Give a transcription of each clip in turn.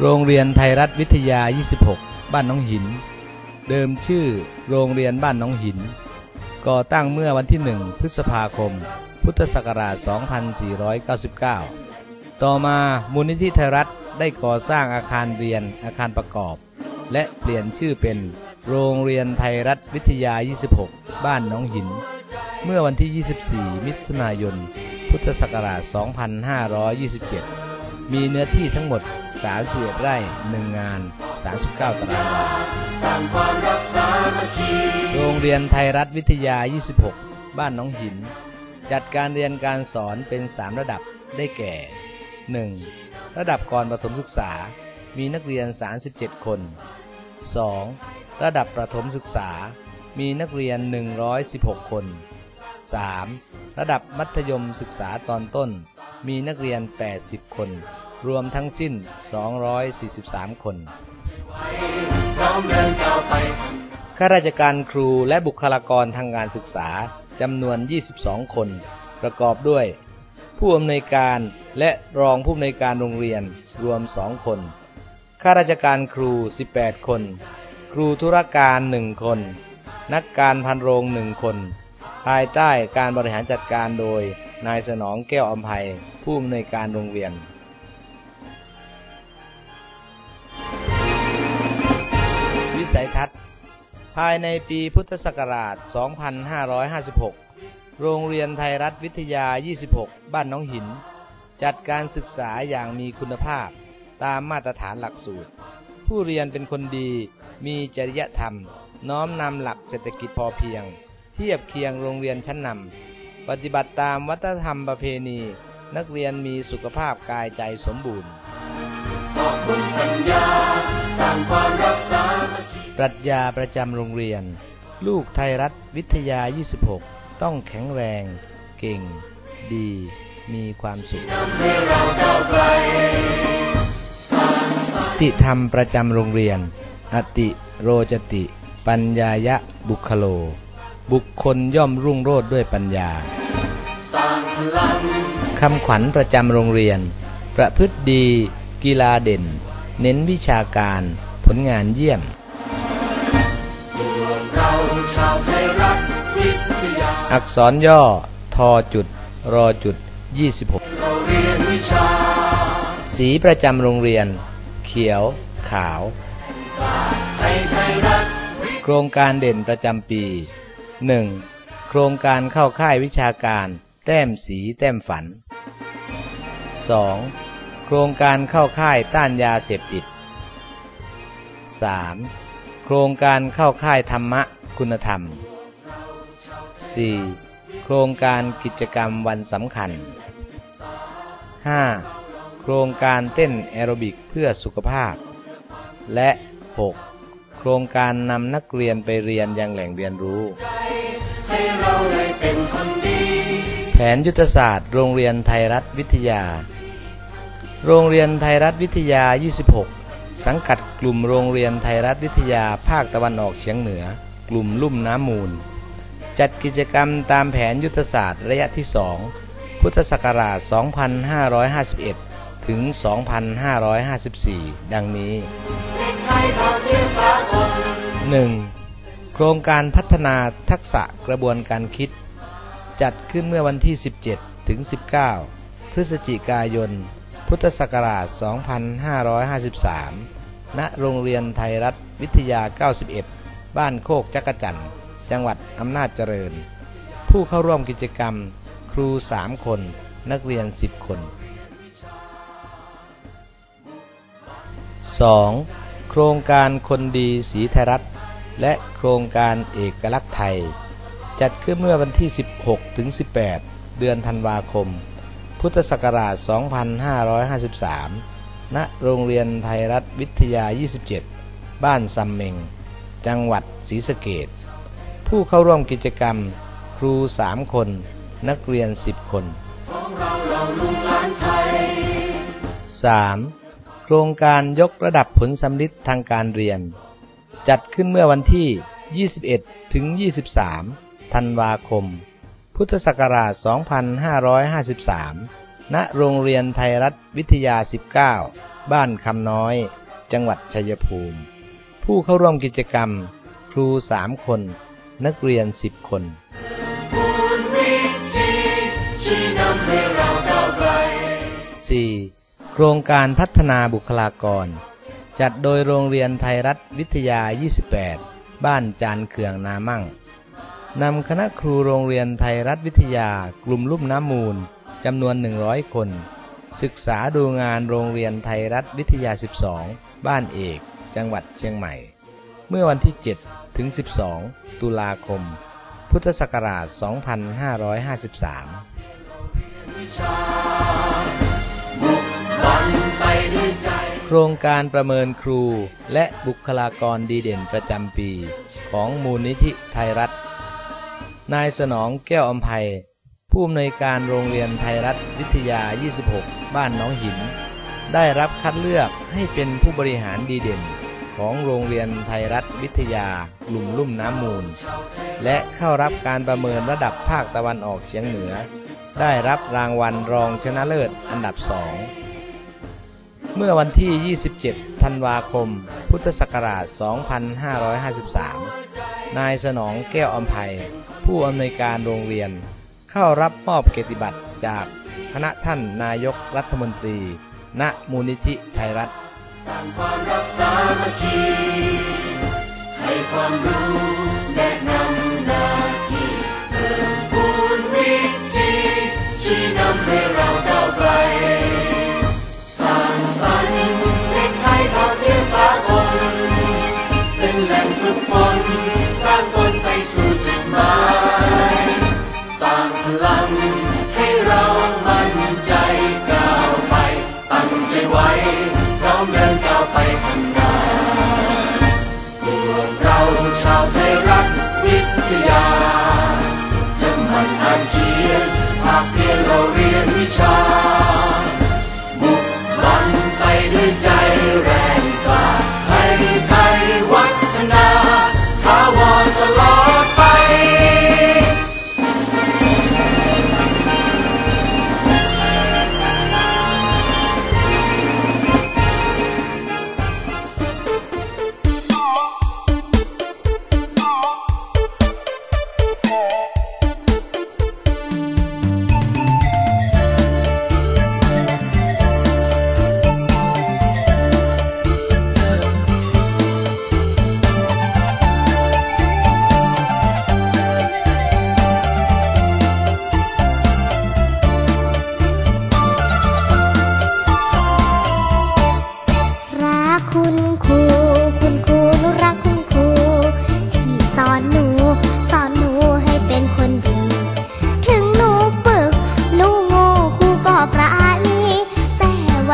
โรงเรียนไทยรัฐวิทยา 26 บ้านน้องหิน เดิมชื่อโรงเรียนบ้านน้องหิน ก่อตั้งเมื่อวันที่ 1 พฤษภาคม พุทธศักราช 2499 ต่อมามูลนิธิไทยรัฐได้ก่อสร้างอาคารเรียนอาคารประกอบ และเปลี่ยนชื่อเป็นโรงเรียนไทยรัฐวิทยา 26 บ้านน้องหิน เมื่อวันที่ 24 มิถุนายน พุทธศักราช 2527 มีเนื้อที่ทั้งหมด31ไร่1งาน 39 ตารางวาสร้างความรักสามัคคีโรงเรียนไทยรัฐวิทยา 26 บ้านน้องหิน จัดการเรียนการสอนเป็น 3 ระดับได้แก่ 1. ระดับก่อนประถมศึกษา มีนักเรียน 37 คน 2. ระดับประถมศึกษา มีนักเรียน 116 คน 3. ระดับมัธยมศึกษาตอนต้น มีนักเรียน 80 คน รวมทั้งสิ้น 243 คนข้าราชการครูและบุคลากรทางการศึกษาจำนวน 22 คน ประกอบด้วย ผู้อำนวยการและรองผู้อำนวยการโรงเรียนรวม2คนข้าราชการครู 18 คน ครูธุรการ1คน นักการพันโรงหนึ่งคน ภายใต้การบริหารจัดการโดยนายสนองแก้วอภัยผู้อำนวยการโรงเรียนวิสัยทัศน์ ภายในปีพุทธศักราช 2556 โรงเรียนไทยรัฐวิทยา 26 บ้านน้องหิน จัดการศึกษาอย่างมีคุณภาพตามมาตรฐานหลักสูตร ผู้เรียนเป็นคนดีมีจริยธรรม น้อมนำหลักเศรษฐกิจพอเพียง เทียบเคียงโรงเรียนชั้นนำปฏิบัติตามวัฒนธรรมประเพณี นักเรียนมีสุขภาพกายใจสมบูรณ์ออกบุญปัญญาสร้างความรักสามัคคีปรัชญาประจำโรงเรียน ลูกไทยรัฐวิทยา 26 ต้องแข็งแรง เก่ง ดี มีความสุขให้เราก้าวไกลติธรรมประจำโรงเรียน อติโรจติ ปัญญายะบุคโล บุคคลย่อมรุ่งโรจน์ด้วยปัญญาสร้างพลังคำขวัญประจำโรงเรียน ประพฤติดี กีฬาเด่น เน้นวิชาการ ผลงานเยี่ยมเราชาวไทยรัฐวิทยาอักษรย่อ ทอจุด รอจุด 26 เราเรียนวิชา สีประจำโรงเรียน เขียว ขาวให้ไทยรัฐโครงการเด่นประจำปี 1. โครงการเข้าค่ายวิชาการ แต้มสีแต้มฝัน 2. โครงการเข้าค่ายต้านยาเสพติด 3. โครงการเข้าค่ายธรรมะคุณธรรม 4. โครงการกิจกรรมวันสำคัญ 5. โครงการเต้นแอโรบิกเพื่อสุขภาพ และ 6. โครงการนำนักเรียนไปเรียนยังแหล่งเรียนรู้ เราได้เป็นคนดี แผนยุทธศาสตร์ โรงเรียนไทยรัฐวิทยา โรงเรียนไทยรัฐวิทยา 26 สังกัดกลุ่มโรงเรียนไทยรัฐวิทยาภาคตะวันออกเฉียงเหนือ กลุ่มลุ่มน้ำมูล จัดกิจกรรมตามแผนยุทธศาสตร์ระยะที่ 2 พุทธศักราช 2551 ถึง 2554 ดังนี้ไทยทอดเทียนสากล 1. โครงการพัฒนาทักษะกระบวนการคิด จัดขึ้นเมื่อวันที่ 17 ถึง 19 พฤศจิกายน พุทธศักราช 2553 ณ โรงเรียนไทยรัฐวิทยา 91 บ้านโคกจักจันจังหวัดอำนาจเจริญ ผู้เข้าร่วมกิจกรรม ครู 3 คน นักเรียน 10 คน 2. โครงการคนดีสีไทยรัฐ และโครงการเอกลักษณ์ไทย จัดขึ้นเมื่อวันที่ 16 ถึง 18 เดือนธันวาคม พุทธศักราช 2553 ณ โรงเรียนไทยรัฐวิทยา 27 บ้านซัมเมง จังหวัดศรีสะเกดผู้เข้าร่วมกิจกรรม ครู 3 คน นักเรียน 10 คน 3. โครงการยกระดับผลสำลิดทางการเรียน จัดขึ้นเมื่อวันที่ 21 ถึง 23 ธันวาคม พุทธศักราช 2553 ณ โรงเรียนไทยรัฐวิทยา 19 บ้านคำน้อย จังหวัดชัยภูมิ ผู้เข้าร่วมกิจกรรม ครู 3 คน นักเรียน 10 คน 4. โครงการพัฒนาบุคลากร จัดโดยโรงเรียนไทยรัฐวิทยา 28 บ้านจานเขืองนามั่งนำคณะครูโรงเรียนไทยรัฐวิทยากลุ่มลุ่มน้ำมูลจำนวน 100 คน ศึกษาดูงานโรงเรียนไทยรัฐวิทยา 12 บ้านเอก จังหวัดเชียงใหม่ เมื่อวันที่ 7 ถึง 12 ตุลาคม พุทธศักราช 2553 บุกบันไปด้วยใจ ครงการประเมินครูและบุคลากรดีเด่นประจำปีของมูลนิธิไทยรัฐ นายสนองแก้วอำไพผู้อำนวยการโรงเรียนไทยรัฐวิทยา 26 บ้านน้องหิน ได้รับคัดเลือกให้เป็นผู้บริหารดีเด่นของโรงเรียนไทยรัฐวิทยากลุ่มลุ่มน้ำมูล และเข้ารับการประเมินระดับภาคตะวันออกเฉียงเหนือ ได้รับรางวัลรองชนะเลิศอันดับสอง เมื่อวันที่ 27 ธันวาคม พุทธศักราช 2553 นายสนองแก้วอำไพผู้อำนวยการโรงเรียน เข้ารับมอบเกียรติบัตรจากคณะท่านนายกรัฐมนตรี ณ มูลนิธิไทยรัฐ สร้างความรักสามัคคี ให้ความรู้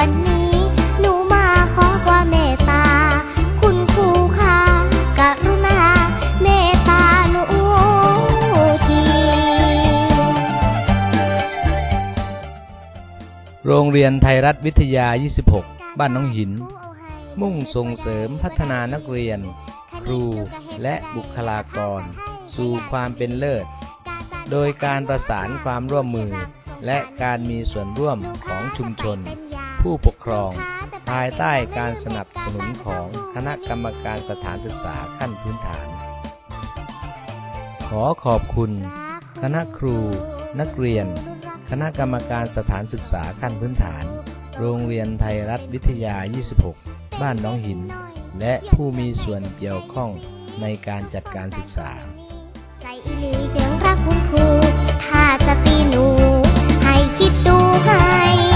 วันนี้ หนูมาขอความเมตตา คุณครูค่ะกรุณาเมตตาหนูที โรงเรียนไทยรัฐวิทยา 26 บ้านน้องหิน มุ่งส่งเสริมพัฒนานักเรียน ครูและบุคลากร สู่ความเป็นเลิศ โดยการประสานความร่วมมือและการมีส่วนร่วมของชุมชน ผู้ปกครอง ภายใต้การสนับสนุนของคณะกรรมการสถานศึกษาขั้นพื้นฐาน ขอขอบคุณ คณะครู นักเรียน คณะกรรมการสถานศึกษาขั้นพื้นฐาน โรงเรียนไทยรัฐวิทยา 26 บ้านน้องหิน และผู้มีส่วนเกี่ยวข้องในการจัดการศึกษาใจอีหลีเสียงรักคุณครู ถ้าจะตีหนู ให้คิดดูให้ดี